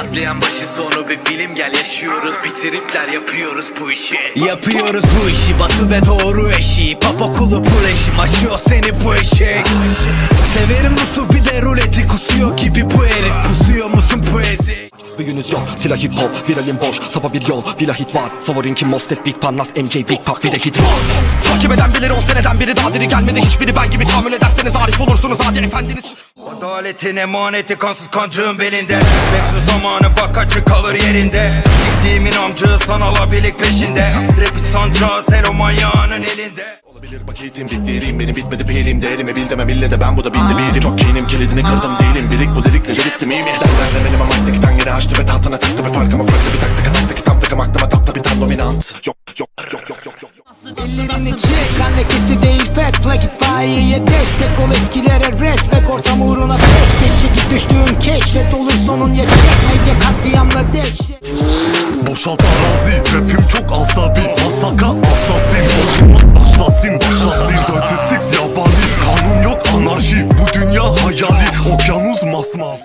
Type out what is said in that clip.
Katliam başı sonu bir film gel yaşıyoruz. Bitiripler yapıyoruz bu işi. Yapıyoruz bu işi batı ve doğru eşiği Papa kulu pul eşim aşıyor seni bu eşek. Severim Rus'u bir de ruleti kusuyor gibi bu herif. Pusuyor musun poezi Büyünüz yok silah hip hop viralim boş. Sapa bir yol bila hit var. Favorin kim? Mostet Big Pan Nas MJ Big Pop bir de hit var Takip eden bilir on seneden biri daha diri. Gelmedi Hiçbiri ben gibi tahammül ederseniz arif olursunuz. Hadi efendiniz Adaletin emaneti kansız kancığın belinde. Mevzu zamanı bak açık kalır yerinde. Siktiğimin amcığı sanal abilik peşinde. Rapi sancağı selo manyağının elinde. Olabilir bak eğitim bittiğim benim bitmedi pilim Değerimi bil demem ille de ben bu da bildi bilim Çok kinim kilidini kırdım değilim. Birik bu lirikle listim iyi mi? Derlerle benim ama tek tangere açtı ve tahtına taktı bir farkıma farklı bir taktika taktik tam takım aklıma tapta bir tam dominant yok Ellerini çek. Kan lekesi değil fat Flag itfaiyeye destek ol eskilere respect Ortam uğruna peş keşke düştüğün keşfet olur sonun ya çekmece katliamla dehşet. Boşalt arazi Rapim çok asabi. Masaka asasin Osman başlasın başlasın. 36 yabani. Kanun yok anarşi. Bu dünya hayali. Okyanus masmavi